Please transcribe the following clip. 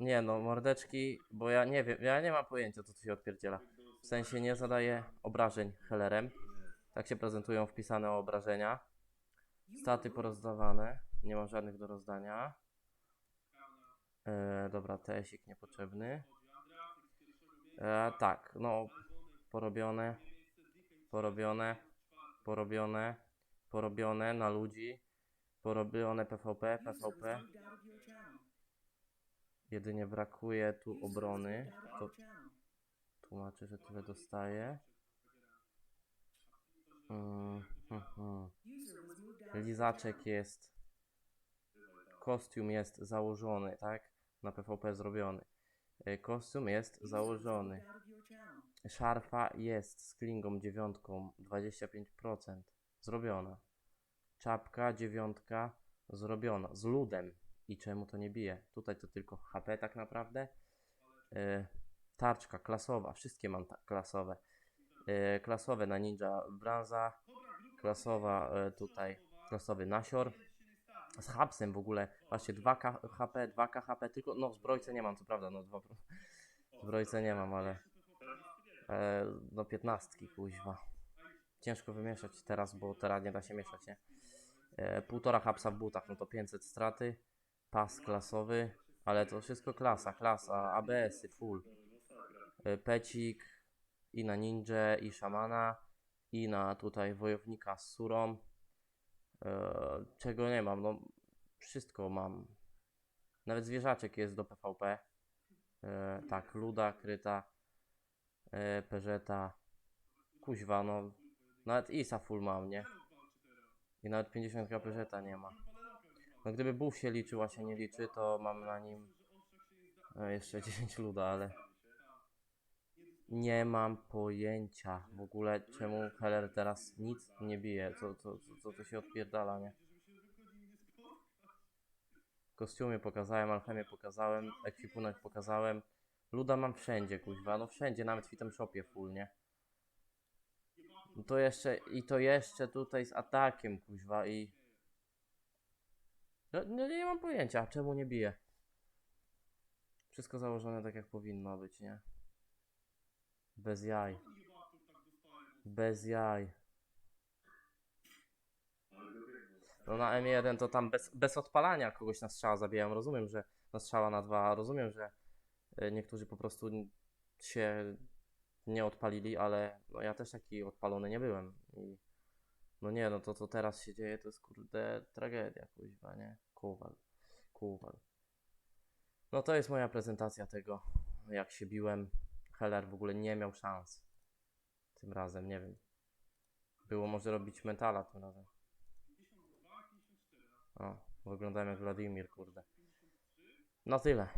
Nie no, mordeczki, bo ja nie wiem, ja nie mam pojęcia co tu się odpierdziela. W sensie nie zadaję obrażeń Hellerem. Tak się prezentują wpisane obrażenia. Staty porozdawane. Nie mam żadnych do rozdania. E, dobra, TS-ik niepotrzebny. E, tak, no, porobione, porobione, porobione, porobione na ludzi, porobione PvP, PvP. Jedynie brakuje tu obrony. To tłumaczę, że tyle dostaję. Mm, mhm. Lizaczek jest. Kostium jest założony, tak? Na PvP zrobiony. E, Kostium jest założony. Szarfa jest z klingą dziewiątką 25% zrobiona. Czapka dziewiątka zrobiona. Z ludem. I czemu to nie bije? Tutaj to tylko HP tak naprawdę. E, tarczka klasowa. Wszystkie mam ta klasowe. E, klasowe na ninja branza. Klasowa e, tutaj. Klasowy nasior. Z hapsem w ogóle. Patrzcie, 2K HP, 2K HP. Tylko no zbrojce nie mam, co prawda. No dwa, zbrojce nie mam, ale. E, no piętnastki, kuźwa. Ciężko wymieszać teraz, bo teraz nie da się mieszać, nie? E, półtora hapsa w butach, no to 500 straty. Pas klasowy, ale to wszystko klasa, klasa, ABS-y, full. E, pecik i na ninja, i szamana, i na tutaj wojownika z surą. E, czego nie mam, no wszystko mam. Nawet zwierzaczek jest do PvP. E, tak, luda, kryta, e, peżeta. Kuźwa, no. Nawet Isa full mam, nie? I nawet 50 peżeta nie ma. No gdyby buff się liczył, a się nie liczy, to mam na nim e, jeszcze 10 luda, ale nie mam pojęcia w ogóle czemu Heller teraz nic nie bije. Co, co, co, co to się odpierdala, nie? Kostiumy pokazałem, alchemię pokazałem, ekwipunek pokazałem. Luda mam wszędzie, kuźwa, no wszędzie, nawet w item shopie full, nie? No to jeszcze, i to jeszcze tutaj z atakiem, kuźwa, i... No, no nie mam pojęcia, czemu nie bije. Wszystko założone tak jak powinno być, nie? Bez jaj. Bez jaj. No na M1 to tam bez, bez odpalania kogoś na strzała zabijałem. Rozumiem, że na strzała na dwa. Rozumiem, że y, niektórzy po prostu się nie odpalili, ale no ja też taki odpalony nie byłem. I no nie, no to co teraz się dzieje to jest kurde tragedia, kuźwa, nie? Kuwal. Kuwal. No to jest moja prezentacja tego, jak się biłem. Heller w ogóle nie miał szans. Tym razem, nie wiem. Było może robić mentala tym razem. O, wyglądałem jak Wladimir, kurde. No tyle.